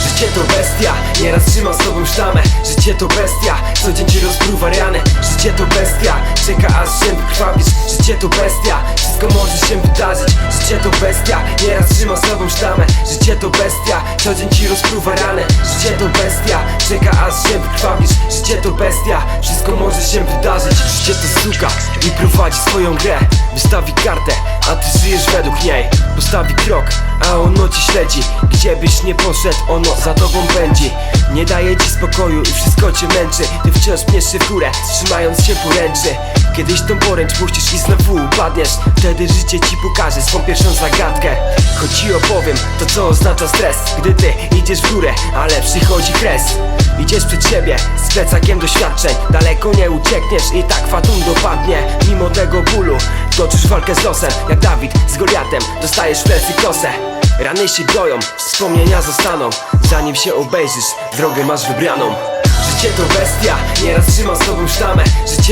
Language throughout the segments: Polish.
Życie to bestia, nieraz trzyma z tobą sztamę. Życie to bestia, co dzień ci rozpruwa rany. Życie to bestia, czeka aż się wykrwawisz Życie to bestia, wszystko może się wydarzyć. Życie to bestia, nieraz trzyma z tobą sztamę. Życie to bestia, co dzień ci rozpruwa rany Życie to bestia, czeka aż się wykrwawisz. Życie to bestia, wszystko może się wydarzyć. Życie to suka i prowadzi swoją grę. Wystawi kartę, a ty żyjesz według niej. Postawi krok, a ono ci śledzi. Gdzie byś nie poszedł, ono za tobą pędzi. Nie daje ci spokoju i wszystko cię męczy. Ty wciąż pniesz się w górę, trzymając się poręczy Kiedyś tą poręcz puścisz i znowu upadniesz. Wtedy życie ci pokaże swą pierwszą zagadkę. Choć ci opowiem to co oznacza stres? Gdy ty idziesz w górę, ale przychodzi kres. Idziesz przed siebie z plecakiem doświadczeń. Daleko nie uciekniesz i tak fatum dopadnie. Mimo tego bólu toczysz walkę z losem. Jak Dawid z Goliatem dostajesz w plecy kosę. Rany się goją, wspomnienia zostaną. Zanim się obejrzysz, drogę masz wybraną. Życie to bestia, nieraz trzyma z tobą sztamę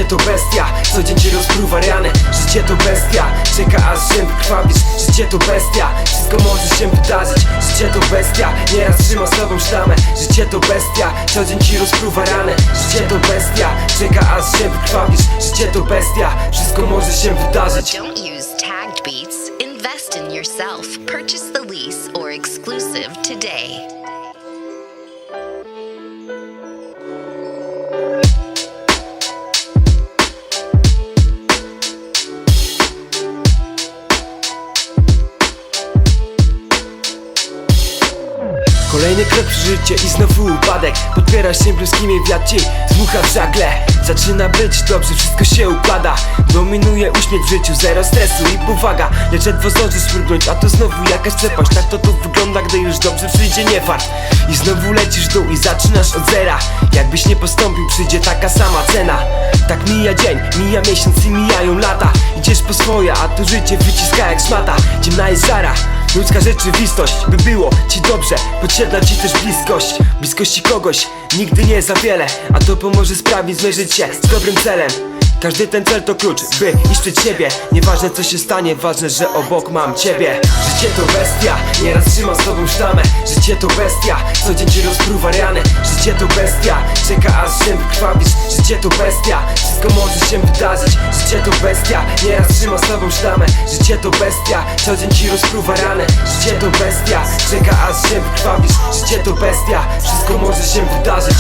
Życie to bestia, co dzień ci rozpruwa rany. Życie to bestia, czeka aż się wykrwawisz Życie to bestia, wszystko może się wydarzyć. Życie to bestia, nieraz trzyma z tobą sztamę Życie to bestia, co dzień ci rozpruwa rany. Życie to bestia, czeka aż się wykrwawisz Życie to bestia, wszystko może się wydarzyć. Purchase the lease or exclusive today. Kolejny krok w życie i znowu upadek. Podpierasz się bluskimi wiatr ci dmucha w żagle. Zaczyna być dobrze, wszystko się układa. Dominuje uśmiech w życiu, zero stresu i powaga. Lecz ledwo zdążysz mrugnąć, a to znowu jakaś przepaść. Tak to tu wygląda, gdy już dobrze przyjdzie niefart I znowu lecisz dół i zaczynasz od zera. Jakbyś nie postąpił, przyjdzie taka sama cena. Tak mija dzień, mija miesiąc i mijają lata. Idziesz po swoje, a tu życie wyciska jak szmata. Ciemna jest żara, Ludzka rzeczywistość, by było ci dobrze. Potrzebna ci też bliskość Bliskości kogoś, nigdy nie za wiele A to pomoże sprawić zmierzyć się z dobrym celem każdy ten cel to klucz, by iść przed siebie. Nieważne co się stanie, ważne, że obok mam ciebie. Życie to bestia, nieraz trzyma z tobą sztamę. Życie to bestia, co dzień ci rozpruwa rany. Życie to bestia, czeka aż się wykrwawisz. Życie to bestia, wszystko może się wydarzyć. Życie to bestia, nieraz trzyma z tobą sztamę. Życie to bestia, co dzień ci rozpruwa rany. Życie to bestia, czeka aż się wykrwawisz. Życie to bestia, wszystko może się wydarzyć